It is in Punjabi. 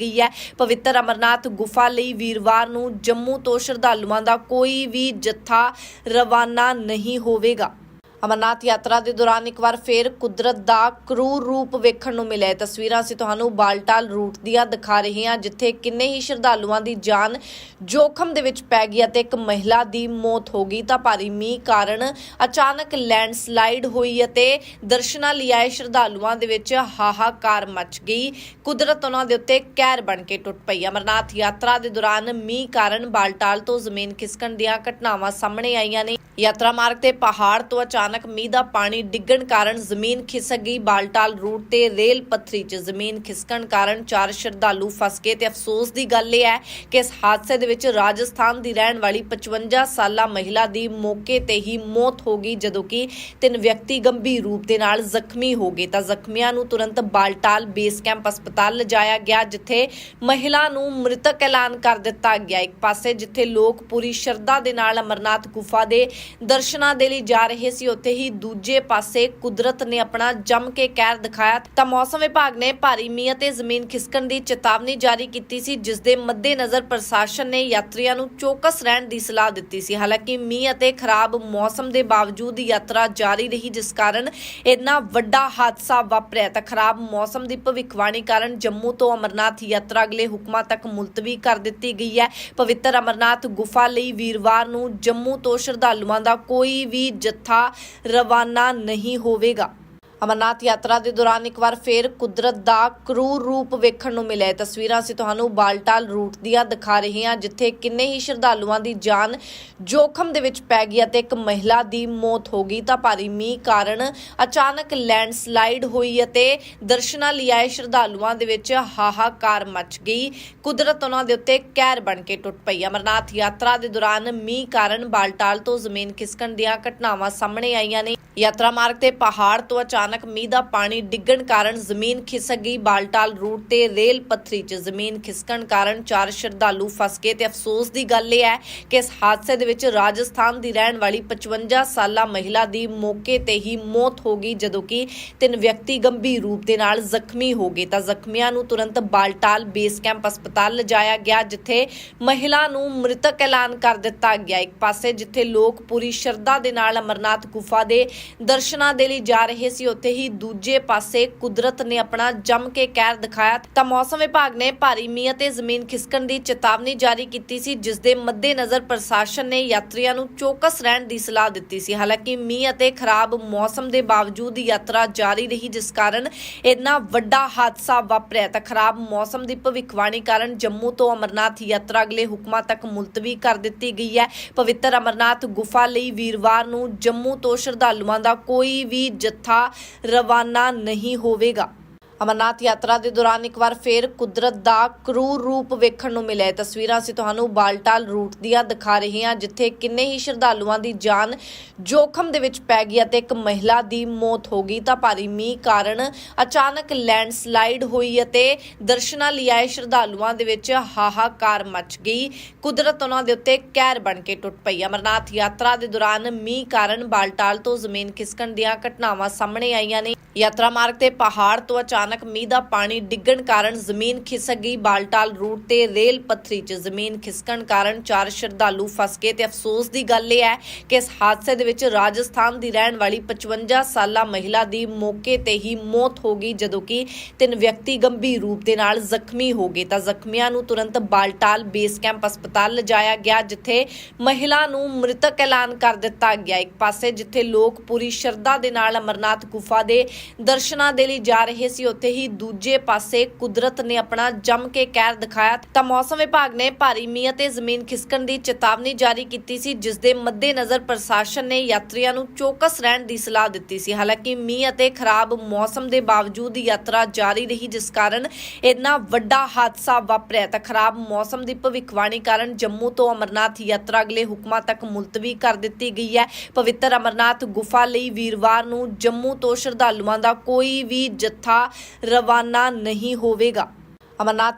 ਗਈ ਹੈ। ਪਵਿੱਤਰ ਅਮਰਨਾਥ ਗੁਫਾ ਲਈ ਵੀਰਵਾਰ ਨੂੰ ਜੰਮੂ ਤੋਂ ਸ਼ਰਧਾਲੂਆਂ ਦਾ ਕੋਈ ਵੀ ਜੱਥਾ ਰਵਾਨਾ ਨਹੀਂ ਹੋਵੇਗਾ। ਅਮਰਨਾਥ ਯਾਤਰਾ ਦੇ ਦੌਰਾਨ ਇੱਕ ਵਾਰ ਫੇਰ ਕੁਦਰਤ ਦਾ ਕਰੂਰ ਰੂਪ ਵੇਖਣ ਨੂੰ ਮਿਲਿਆ ਤਸਵੀਰਾਂ ਅਸੀਂ ਤੁਹਾਨੂੰ ਬਾਲਟਾਲ ਰੂਟ ਦੀਆਂ ਦਿਖਾ ਰਹੇ ਹਾਂ, ਜਿੱਥੇ ਕਿੰਨੇ ਹੀ ਸ਼ਰਧਾਲੂਆਂ ਦੀ ਜਾਨ ਜੋਖਮ ਦੇ ਵਿੱਚ ਪੈ ਗਈ ਅਤੇ ਇੱਕ ਮਹਿਲਾ ਦੀ ਮੌਤ ਹੋ ਗਈ। ਤਾਂ ਭਾਰੀ ਮੀਂਹ ਕਾਰਨ ਅਚਾਨਕ ਲੈਂਡਸਲਾਈਡ ਹੋਈ ਅਤੇ ਦਰਸ਼ਨਾਂ ਲਈ ਆਏ ਸ਼ਰਧਾਲੂਆਂ ਦੇ ਵਿੱਚ ਹਾਹਾਕਾਰ ਮਚ ਗਈ। ਕੁਦਰਤ ਉਹਨਾਂ ਦੇ ਉੱਤੇ ਕਹਿਰ ਬਣ ਕੇ ਟੁੱਟ ਪਈ। ਅਮਰਨਾਥ ਯਾਤਰਾ ਦੇ ਦੌਰਾਨ ਮੀਂਹ ਕਾਰਨ ਬਾਲਟਾਲ ਤੋਂ ਜ਼ਮੀਨ ਖਿਸਕਣ ਦੀਆਂ ਘਟਨਾਵਾਂ ਸਾਹਮਣੇ ਆਈਆਂ ਨੇ। ਯਾਤਰਾ ਮਾਰਗ ਤੇ ਪਹਾੜ ਤੋਂ ਅਚਾਨਕ ਮੀਂਹ ਦਾ ਪਾਣੀ ਡਿੱਗਣ ਕਾਰਨ ਜ਼ਮੀਨ ਖਿਸਕ ਗਈ। ਬਾਲਟਾਲ ਰੂਟ ਤੇ ਰੇਲ ਪੱਥਰੀ 'ਚ ਜ਼ਮੀਨ ਖਿਸਕਣ ਕਾਰਨ ਚਾਰ ਸ਼ਰਧਾਲੂ ਫਸ ਗਏ ਤੇ ਅਫਸੋਸ ਦੀ ਗੱਲ ਇਹ ਹੈ ਕਿ ਇਸ ਹਾਦਸੇ ਦੇ ਵਿੱਚ ਰਾਜਸਥਾਨ ਦੀ ਰਹਿਣ ਵਾਲੀ 55 ਸਾਲਾ ਮਹਿਲਾ ਦੀ ਮੌਕੇ ਤੇ ਹੀ ਮੌਤ ਹੋ ਗਈ, ਜਦੋਂ ਕਿ ਤਿੰਨ ਵਿਅਕਤੀ ਗੰਭੀਰ ਰੂਪ ਦੇ ਨਾਲ ਜ਼ਖਮੀ ਹੋ ਗਏ। ਤਾਂ ਜ਼ਖਮੀਆਂ ਨੂੰ ਤੁਰੰਤ ਬਾਲਟਾਲ ਬੇਸ ਕੈਂਪ ਹਸਪਤਾਲ ਲਿਜਾਇਆ ਗਿਆ, ਜਿੱਥੇ ਮਹਿਲਾ ਨੂੰ ਮ੍ਰਿਤਕ ਐਲਾਨ ਕਰ ਦਿੱਤਾ ਗਿਆ। ਇੱਕ ਪਾਸੇ ਜਿੱਥੇ ਲੋਕ ਪੂਰੀ ਸ਼ਰਧਾ ਦੇ ਨਾਲ ਅਮਰਨਾਥ ਗੁਫਾ ਦੇ ਦਰਸ਼ਨਾਂ ਦੇ ਲਈ ਜਾ ਰਹੇ ਸੀ ਉੱਥੇ ਹੀ ਦੂਜੇ ਪਾਸੇ ਕੁਦਰਤ ਨੇ ਆਪਣਾ ਜੰਮ ਕੇ ਕਹਿਰ ਦਿਖਾਇਆ। ਤਾਂ ਮੌਸਮ ਵਿਭਾਗ ਨੇ ਭਾਰੀ ਮੀਂਹ ਅਤੇ ਜ਼ਮੀਨ ਖਿਸਕਣ ਦੀ ਚੇਤਾਵਨੀ ਜਾਰੀ ਕੀਤੀ ਸੀ, ਜਿਸ ਦੇ ਮੱਦੇਨਜ਼ਰ ਪ੍ਰਸ਼ਾਸਨ ਨੇ ਯਾਤਰੀਆਂ ਨੂੰ ਚੌਕਸ ਰਹਿਣ ਦੀ ਸਲਾਹ ਦਿੱਤੀ ਸੀ। ਹਾਲਾਂਕਿ ਮੀਂਹ ਅਤੇ ਖਰਾਬ ਮੌਸਮ ਦੇ ਬਾਵਜੂਦ ਯਾਤਰਾ ਜਾਰੀ ਰਹੀ, ਜਿਸ ਕਾਰਨ ਇੰਨਾ ਵੱਡਾ ਹਾਦਸਾ ਵਾਪਰਿਆ। ਤਾਂ ਖਰਾਬ ਮੌਸਮ ਦੀ ਭਵਿੱਖਬਾਣੀ ਕਾਰਨ ਜੰਮੂ ਤੋਂ ਅਮਰਨਾਥ ਯਾਤਰਾ ਅਗਲੇ ਹੁਕਮਾਂ ਤੱਕ ਮੁਲਤਵੀ ਕਰ ਦਿੱਤੀ ਗਈ ਹੈ। ਪਵਿੱਤਰ ਅਮਰਨਾਥ ਗੁਫਾ ਲਈ ਵੀਰਵਾਰ ਨੂੰ ਜੰਮੂ ਤੋਂ ਸ਼ਰਧਾਲੂਆਂ ਦਾ ਕੋਈ ਵੀ ਜੱਥਾ ਰਵਾਨਾ ਨਹੀਂ ਹੋਵੇਗਾ। ਅਮਰਨਾਥ ਯਾਤਰਾ ਦੇ ਦੌਰਾਨ ਇੱਕ ਵਾਰ ਫੇਰ ਕੁਦਰਤ ਦਾ ਕਰੂਰ ਰੂਪ ਵੇਖਣ ਨੂੰ ਮਿਲਿਆ ਤਸਵੀਰਾਂ ਅਸੀਂ ਤੁਹਾਨੂੰ ਬਾਲਟਾਲ ਰੂਟ ਦੀਆਂ ਦਿਖਾ ਰਹੇ ਹਾਂ, ਜਿੱਥੇ ਕਿੰਨੇ ਹੀ ਸ਼ਰਧਾਲੂਆਂ ਦੀ ਜਾਨ ਜੋਖਮ ਦੇ ਵਿੱਚ ਪੈ ਗਈ ਅਤੇ ਇੱਕ ਮਹਿਲਾ ਦੀ ਮੌਤ ਹੋ ਗਈ। ਤਾਂ ਭਾਰੀ ਮੀਂਹ ਕਾਰਨ ਅਚਾਨਕ ਲੈਂਡਸਲਾਈਡ ਹੋਈ ਅਤੇ ਦਰਸ਼ਨਾਂ ਲਈ ਆਏ ਸ਼ਰਧਾਲੂਆਂ ਦੇ ਵਿੱਚ ਹਾਹਾਕਾਰ ਮਚ ਗਈ। ਕੁਦਰਤ ਉਹਨਾਂ ਦੇ ਉੱਤੇ ਕਹਿਰ ਬਣ ਕੇ ਟੁੱਟ ਪਈ। ਅਮਰਨਾਥ ਯਾਤਰਾ ਦੇ ਦੌਰਾਨ ਮੀਂਹ ਕਾਰਨ ਬਾਲਟਾਲ ਤੋਂ ਜ਼ਮੀਨ ਖਿਸਕਣ ਦੀਆਂ ਘਟਨਾਵਾਂ ਸਾਹਮਣੇ ਆਈਆਂ ਨੇ। ਯਾਤਰਾ ਮਾਰਗ ਤੇ ਪਹਾੜ ਤੋਂ ਅਚਾਨਕ ਮੀਂਹ ਦਾ ਪਾਣੀ ਡਿੱਗਣ ਕਾਰਨ ਜ਼ਮੀਨ ਖਿਸਕ ਗਈ। ਬਾਲਟਾਲ ਰੂਟ ਤੇ ਰੇਲ ਪੱਥਰੀ 'ਚ ਜ਼ਮੀਨ ਖਿਸਕਣ ਕਾਰਨ ਚਾਰ ਸ਼ਰਧਾਲੂ ਫਸ ਗਏ ਤੇ ਅਫਸੋਸ ਦੀ ਗੱਲ ਇਹ ਹੈ ਕਿ ਇਸ ਹਾਦਸੇ ਦੇ ਵਿੱਚ ਰਾਜਸਥਾਨ ਦੀ ਰਹਿਣ ਵਾਲੀ 55 ਸਾਲਾ ਮਹਿਲਾ ਦੀ ਮੌਕੇ ਤੇ ਹੀ ਮੌਤ ਹੋ ਗਈ, ਜਦੋਂ ਕਿ ਤਿੰਨ ਵਿਅਕਤੀ ਗੰਭੀਰ ਰੂਪ ਦੇ ਨਾਲ ਜ਼ਖਮੀ ਹੋ ਗਏ। ਤਾਂ ਜ਼ਖਮੀਆਂ ਨੂੰ ਤੁਰੰਤ ਬਾਲਟਾਲ ਬੇਸ ਕੈਂਪ ਹਸਪਤਾਲ ਲਿਜਾਇਆ ਗਿਆ, ਜਿੱਥੇ ਮਹਿਲਾ ਨੂੰ ਮ੍ਰਿਤਕ ਐਲਾਨ ਕਰ ਦਿੱਤਾ ਗਿਆ। ਇੱਕ ਪਾਸੇ ਜਿੱਥੇ ਲੋਕ ਪੂਰੀ ਸ਼ਰਧਾ ਦੇ ਨਾਲ ਅਮਰਨਾਥ ਗੁਫਾ ਦੇ ਦਰਸ਼ਨਾਂ ਦੇ ਲਈ ਜਾ ਰਹੇ ਸੀ ਉੱਥੇ ਹੀ ਦੂਜੇ ਪਾਸੇ ਕੁਦਰਤ ਨੇ ਆਪਣਾ ਜੰਮ ਕੇ ਕਹਿਰ ਦਿਖਾਇਆ। ਤਾਂ ਮੌਸਮ ਵਿਭਾਗ ਨੇ ਭਾਰੀ ਮੀਂਹ ਅਤੇ ਜ਼ਮੀਨ ਖਿਸਕਣ ਦੀ ਚੇਤਾਵਨੀ ਜਾਰੀ ਕੀਤੀ ਸੀ, ਜਿਸ ਦੇ ਮੱਦੇਨਜ਼ਰ ਪ੍ਰਸ਼ਾਸਨ ਨੇ ਯਾਤਰੀਆਂ ਨੂੰ ਚੌਕਸ ਰਹਿਣ ਦੀ ਸਲਾਹ ਦਿੱਤੀ ਸੀ। ਹਾਲਾਂਕਿ ਮੀਂਹ ਅਤੇ ਖਰਾਬ ਮੌਸਮ ਦੇ ਬਾਵਜੂਦ ਯਾਤਰਾ ਜਾਰੀ ਰਹੀ, ਜਿਸ ਕਾਰਨ ਇੰਨਾ ਵੱਡਾ ਹਾਦਸਾ ਵਾਪਰਿਆ। ਤਾਂ ਖਰਾਬ ਮੌਸਮ ਦੀ ਭਵਿੱਖਬਾਣੀ ਕਾਰਨ ਜੰਮੂ ਤੋਂ ਅਮਰਨਾਥ ਯਾਤਰਾ ਅਗਲੇ ਹੁਕਮਾਂ ਤੱਕ ਮੁਲਤਵੀ ਕਰ ਦਿੱਤੀ ਗਈ ਹੈ। ਪਵਿੱਤਰ ਅਮਰਨਾਥ ਗੁਫਾ ਲਈ ਵੀਰਵਾਰ ਨੂੰ ਜੰਮੂ ਤੋਂ ਸ਼ਰਧਾਲੂਆਂ ਦਾ ਕੋਈ ਵੀ ਜੱਥਾ ਰਵਾਨਾ ਨਹੀਂ ਹੋਵੇਗਾ। ਅਮਰਨਾਥ ਯਾਤਰਾ ਦੇ ਦੌਰਾਨ ਇੱਕ ਵਾਰ ਫੇਰ ਕੁਦਰਤ ਦਾ ਕਰੂਰ ਰੂਪ ਵੇਖਣ ਨੂੰ ਮਿਲਿਆ ਤਸਵੀਰਾਂ ਅਸੀਂ ਤੁਹਾਨੂੰ ਬਾਲਟਾਲ ਰੂਟ ਦੀਆਂ ਦਿਖਾ ਰਹੇ ਹਾਂ, ਜਿੱਥੇ ਕਿੰਨੇ ਹੀ ਸ਼ਰਧਾਲੂਆਂ ਦੀ ਜਾਨ ਜੋਖਮ ਦੇ ਵਿੱਚ ਪੈ ਗਈ ਅਤੇ ਇੱਕ ਮਹਿਲਾ ਦੀ ਮੌਤ ਹੋ ਗਈ। ਤਾਂ ਭਾਰੀ ਮੀਂਹ ਕਾਰਨ ਅਚਾਨਕ ਲੈਂਡਸਲਾਈਡ ਹੋਈ ਅਤੇ ਦਰਸ਼ਨਾਂ ਲਈ ਆਏ ਸ਼ਰਧਾਲੂਆਂ ਦੇ ਵਿੱਚ ਹਾਹਾਕਾਰ ਮਚ ਗਈ। ਕੁਦਰਤ ਉਹਨਾਂ ਦੇ ਉੱਤੇ ਕਹਿਰ ਬਣ ਕੇ ਟੁੱਟ ਪਈ। ਅਮਰਨਾਥ ਯਾਤਰਾ ਦੇ ਦੌਰਾਨ ਮੀਂਹ ਕਾਰਨ ਬਾਲਟਾਲ ਤੋਂ ਜ਼ਮੀਨ ਖਿਸਕਣ ਦੀਆਂ ਘਟਨਾਵਾਂ ਸਾਹਮਣੇ ਆਈਆਂ ਨੇ। ਯਾਤਰਾ ਮਾਰਗ ਤੇ ਪਹਾੜ ਤੋਂ ਅਚਾਨਕ ਅਚਾਨਕ ਮੀਂਹ ਦਾ ਪਾਣੀ ਡਿੱਗਣ ਕਾਰਨ ਜ਼ਮੀਨ ਖਿਸਕ ਗਈ। ਬਾਲਟਾਲ ਰੂਟ ਤੇ ਰੇਲ ਪੱਥਰੀ 'ਚ ਜ਼ਮੀਨ ਖਿਸਕਣ ਕਾਰਨ ਚਾਰ ਸ਼ਰਧਾਲੂ ਫਸ ਗਏ ਤੇ ਅਫਸੋਸ ਦੀ ਗੱਲ ਇਹ ਹੈ ਕਿ ਇਸ ਹਾਦਸੇ ਦੇ ਵਿੱਚ ਰਾਜਸਥਾਨ ਦੀ ਰਹਿਣ ਵਾਲੀ 55 ਸਾਲਾ ਮਹਿਲਾ ਦੀ ਮੌਕੇ ਤੇ ਹੀ ਮੌਤ ਹੋ ਗਈ, ਜਦੋਂ ਕਿ ਤਿੰਨ ਵਿਅਕਤੀ ਗੰਭੀਰ ਰੂਪ ਦੇ ਨਾਲ ਜ਼ਖਮੀ ਹੋ ਗਏ। ਤਾਂ ਜ਼ਖਮੀਆਂ ਨੂੰ ਤੁਰੰਤ ਬਾਲਟਾਲ ਬੇਸ ਕੈਂਪ ਹਸਪਤਾਲ ਲਿਜਾਇਆ ਗਿਆ, ਜਿੱਥੇ ਮਹਿਲਾ ਨੂੰ ਮ੍ਰਿਤਕ ਐਲਾਨ ਕਰ ਦਿੱਤਾ ਗਿਆ। ਇੱਕ ਪਾਸੇ ਜਿੱਥੇ ਲੋਕ ਪੂਰੀ ਸ਼ਰਧਾ ਦੇ ਨਾਲ ਅਮਰਨਾਥ ਗੁਫਾ ਦੇ ਦਰਸ਼ਨਾਂ ਦੇ ਲਈ ਜਾ ਰਹੇ ਸੀ ਉੱਥੇ ਹੀ ਦੂਜੇ ਪਾਸੇ ਕੁਦਰਤ ਨੇ ਆਪਣਾ ਜੰਮ ਕੇ ਕਹਿਰ ਦਿਖਾਇਆ। ਤਾਂ ਮੌਸਮ ਵਿਭਾਗ ਨੇ ਭਾਰੀ ਮੀਂਹ ਅਤੇ ਜ਼ਮੀਨ ਖਿਸਕਣ ਦੀ ਚੇਤਾਵਨੀ ਜਾਰੀ ਕੀਤੀ ਸੀ, ਜਿਸ ਦੇ ਮੱਦੇਨਜ਼ਰ ਪ੍ਰਸ਼ਾਸਨ ਨੇ ਯਾਤਰੀਆਂ ਨੂੰ ਚੌਕਸ ਰਹਿਣ ਦੀ ਸਲਾਹ ਦਿੱਤੀ ਸੀ। ਹਾਲਾਂਕਿ ਮੀਂਹ ਅਤੇ ਖਰਾਬ ਮੌਸਮ ਦੇ ਬਾਵਜੂਦ ਯਾਤਰਾ ਜਾਰੀ ਰਹੀ, ਜਿਸ ਕਾਰਨ ਇੰਨਾ ਵੱਡਾ ਹਾਦਸਾ ਵਾਪਰਿਆ। ਤਾਂ ਖਰਾਬ ਮੌਸਮ ਦੀ ਭਵਿੱਖਬਾਣੀ ਕਾਰਨ ਜੰਮੂ ਤੋਂ ਅਮਰਨਾਥ ਯਾਤਰਾ ਅਗਲੇ ਹੁਕਮਾਂ ਤੱਕ ਮੁਲਤਵੀ ਕਰ ਦਿੱਤੀ ਗਈ ਹੈ। ਪਵਿੱਤਰ ਅਮਰਨਾਥ ਗੁਫਾ ਲਈ ਵੀਰਵਾਰ ਨੂੰ ਜੰਮੂ ਤੋਂ ਸ਼ਰਧਾਲੂਆਂ ਦਾ ਕੋਈ ਵੀ ਜੱਥਾ ਰਵਾਨਾ ਨਹੀਂ ਹੋਵੇਗਾ। ਅਮਰਨਾਥ